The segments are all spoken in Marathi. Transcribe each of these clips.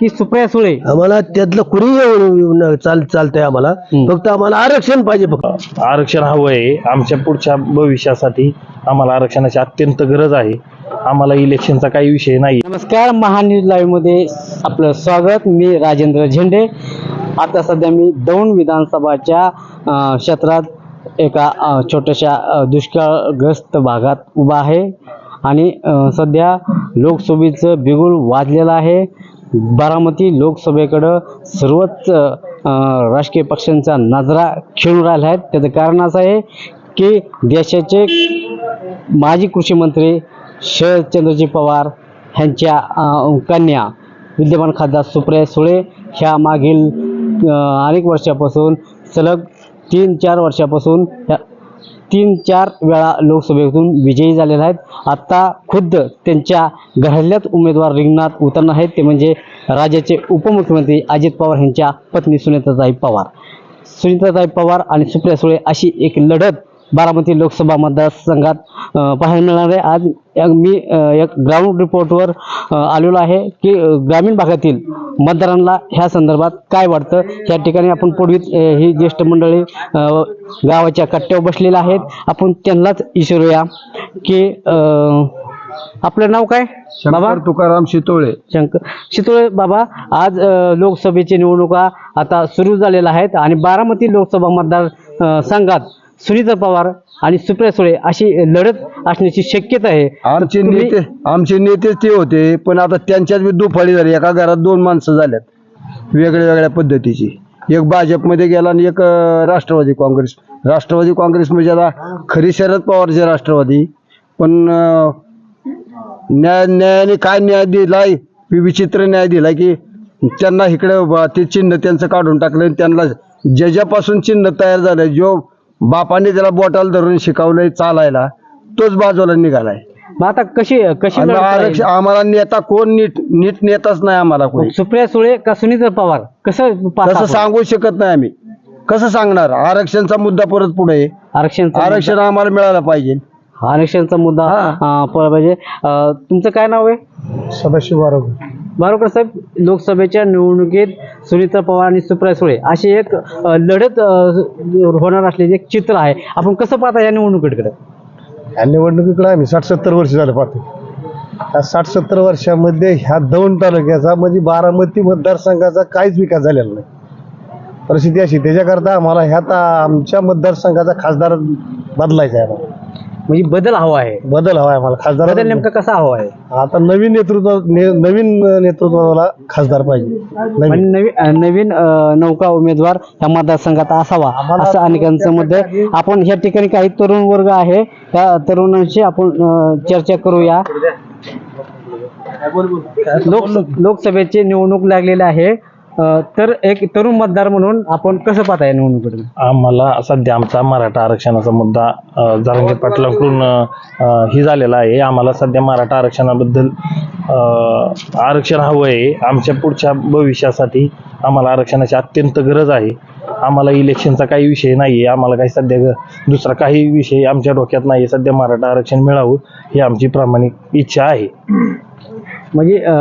की सुप्रिया सुळे. आम्हाला त्यातलं कुणी चाल चालतंय आम्हाला. फक्त आम्हाला आरक्षण पाहिजे फक्त. आरक्षण हवं आहे. आमच्या पुढच्या भविष्यासाठी आम्हाला आरक्षणाची अत्यंत गरज आहे. आम्हाला इलेक्शनचा काही विषय नाही. नमस्कार महान्यूज लाईव्हमध्ये आपलं स्वागत. मी राजेंद्र झेंडे. आता सध्या मी दौंड विधानसभाच्या क्षेत्रात एका छोट्याशा दुष्काळग्रस्त भागात उभा आहे. आणि सध्या लोकसभेचं बिगुल वाजलेलं आहे. बारामती लोकसभेकडं सर्वच राजकीय पक्षांचा नजरा खेळून राहिला आहेत त्याचं कारण असं आहे की देशाचे माजी कृषी मंत्री शरदचंद्रजी पवार ह्यांच्या कन्या विद्यमान खासदार सुप्रिया सुळे ह्या मागील अनेक वर्षापासून सलग तीन चार वर्षापासून ह्या तीन चार वेळा लोकसभेतून विजयी झालेले आहेत. आत्ता खुद्द त्यांच्या घरातल्याच उमेदवार रिंगणात उतरणार आहेत. ते म्हणजे राज्याचे उपमुख्यमंत्री अजित पवार यांच्या पत्नी सुनीताताई पवार. सुनीताताई पवार आणि सुप्रिया सुळे अशी एक लढत बारामती लोकसभा मतदारसंघात पाहायला मिळणार आहे. आज मी एक ग्राउंड रिपोर्टवर आलेलो आहे की ग्रामीण भागातील मतदारांना ह्या संदर्भात काय वाटतं? या ठिकाणी आपण पूर्वीच अ, ही ज्येष्ठ मंडळी गावाच्या कट्ट्यावर बसलेले आहेत. आपण त्यांनाच विचारूया की आपलं नाव काय? बाबा? तुकाराम शितोळे. शंकर शितोळे बाबा आज लोकसभेची निवडणुका आता सुरू झालेल्या आहेत आणि बारामती लोकसभा मतदार संघात सुनीता पवार आणि सुप्रिया सुळे अशी लढत असण्याची शक्यता आहे. आमचे तुम्ही- नेते आमचे नेतेच ते होते पण आता त्यांच्यात बी दुफाळी झाली. एका घरात दोन माणसं झाल्यात वेगळ्या वेगळ्या पद्धतीची. एक भाजपमध्ये गेला आणि एक अं, राष्ट्रवादी काँग्रेस. राष्ट्रवादी काँग्रेस म्हणजे आता खरी शरद पवारचे राष्ट्रवादी. पण अं, न्याय न्यायाने काय न्याय दिलाय? वि- विचित्र न्याय दिलाय की त्यांना इकडे ब- ते चिन्ह त्यांचं काढून टाकलं आणि त्यांना ज्याच्यापासून चिन्ह तयार झालंय जो बापाने त्याला बोटाला धरून शिकवलंय चालायला तोच बाजूला निघालाय. मग आता कशी कशी आणि लढत आरक्षण? आम्हाला नेता कोण नीट नीट नेताच नाही आम्हाला कोणी. सुप्रिया सुळे का सुनीता पवार? कसं पाहता तसं आपण? सांगू शकत नाही आम्ही. कसं सांगणार? आरक्षणचा मुद्दा परत पुढे आहे. आरक्षणचा आरक्षण आम्हाला मिळालं पाहिजे. मुद्दा- आरक्षणचा मुद्दा अ, प- म्हणजे अ, तुमचं काय नाव आहे? सदाशिव बरोबर साहेब लोकसभेच्या निवडणुकीत सुनीता पवार आणि सुप्रिया सुळे अशी एक अ, लढत अ, होणार असलेले एक चित्र आहे. आपण कसं पाहता या निवडणुकीकडे? या निवडणुकीकडे आम्ही साठ सत्तर वर्ष झालं पाहतो. या साठ सत्तर वर्षामध्ये ह्या दौंड तालुक्याचा म्हणजे बारामती मतदारसंघाचा काहीच विकास झालेला नाही. परिस्थिती अशी त्याच्याकरता आम्हाला ह्यात आमच्या मतदारसंघाचा खासदार बदलायचा आहे आम्हाला. म्हणजे बदल हवा आहे. बदल हवा आहे बदल खासदार नेमका कसा हवा आहे? आता नवीन नेतृत्व ने- नवीन नेतृत्वाला खासदार पाहिजे. नवीन. नवीन अ, नवीन अ, नौका उमेदवार या मतदारसंघात असावा असं अनेकांचं मत आहे. आपण ह्या ठिकाणी काही तरुण वर्ग आहे त्या तरुणांशी आपण अ, चर्चा करूया. लोक लोकसभेची निवडणूक लागलेली आहे. अ, तर एक तरुण मतदार म्हणून आपण कसं पाहता या निवडणुकीकडे आम्हाला सध्या आमचा मराठा आरक्षणाचा मुद्दा अ, जरांगे पाटलांकडून अ, अ, ही झालेला आहे. आम्हाला सध्या मराठा आरक्षणाबद्दल अ, आरक्षण हवं आहे आमच्या पुढच्या भविष्यासाठी आम्हाला आरक्षणाची अत्यंत गरज आहे. आम्हाला इलेक्शनचा काही विषय नाही आहे आम्हाला काही सध्या ग- दुसरा काही विषय आमच्या डोक्यात नाही आहे सध्या मराठा आरक्षण मिळावं ही आमची प्रामाणिक इच्छा आहे. म्हणजे अ,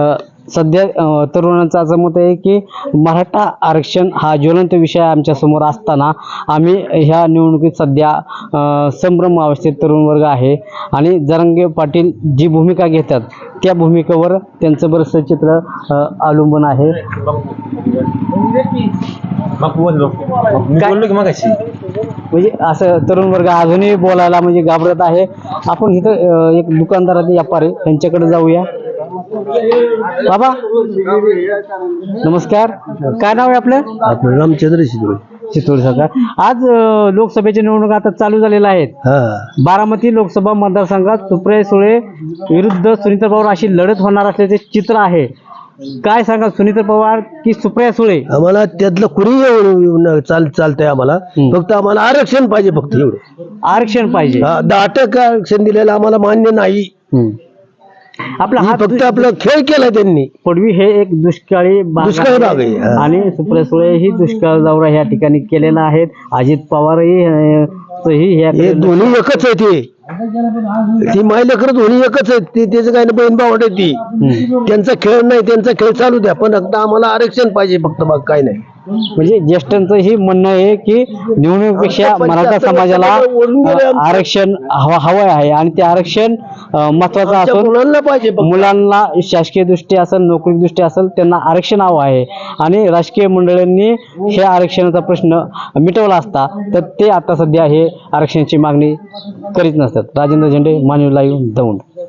सध्या तरुणांचं असं मत आहे की मराठा आरक्षण हा ज्वलंत विषय आमच्यासमोर असताना. आम्ही ह्या निवडणुकीत सध्या संभ्रम अवस्थेत तरुण वर्ग आहे आणि जरंगे पाटील जी भूमिका घेतात त्या भूमिकेवर त्यांचं बरंचसं चित्र अवलंबून आहे. म्हणजे असं तरुण वर्ग अजूनही बोलायला म्हणजे घाबरत आहे. आपण इथं एक दुकानदार आहे. व्यापारी त्यांच्याकडे जाऊया. बाबा नमस्कार. काय नाव आहे आपलं? आपलं रामचंद्र शितोळे चितोड सरकार. आज अ, लोकसभेची निवडणूक आता चालू झालेल्या आहेत. हा. बारामती लोकसभा मतदारसंघात सुप्रिया सुळे विरुद्ध सुनीता पवार अशी लढत होणार असल्याचे चित्र आहे. काय सांगा सुनीता पवार की सुप्रिया सुळे? आम्हाला त्यातलं कुणी येऊन येऊन चाल चालतंय आम्हाला? हम्म. फक्त आम्हाला आरक्षण पाहिजे फक्त एवढं. आरक्षण पाहिजे. हा, दहा टक्के आरक्षण दिलेलं आम्हाला मान्य नाही. हम्म. आपला ही फक्त आपलं खेळ केला त्यांनी. पडवी हे एक दुष्काळी भाग दुष्काळी आहे. भाग आहे, हा. आणि सुप्रिया सुळे ही दुष्काळ दौरा ह्या ठिकाणी केलेला आहे. अजित पवारही अं, हे दोन्ही एकच आहे ते. ती करत होणी एकच आहे ती त्याचं काही बहीण भावंड आहे ती. त्यांचा खेळ नाही त्यांचा खेळ चालू द्या. पण आता आम्हाला आरक्षण पाहिजे फक्त बाग काय नाही. म्हणजे ज्येष्ठांचं ही म्हणणं आहे की निवडणुकीपेक्षा मराठा समाजाला. आरक्षण हवा हवं आहे आणि ते आरक्षण महत्वाचं असून मुलांना पाहिजे. मुलांना शासकीय दृष्टी असेल नोकरी दृष्टी असेल त्यांना आरक्षण हवं आहे आणि राजकीय मंडळींनी हे आरक्षणाचा प्रश्न मिटवला असता तर ते आता सध्या हे आरक्षणाची मागणी करीत नसतात राजेंद्र झेंडे मानव लाईव्ह दौंड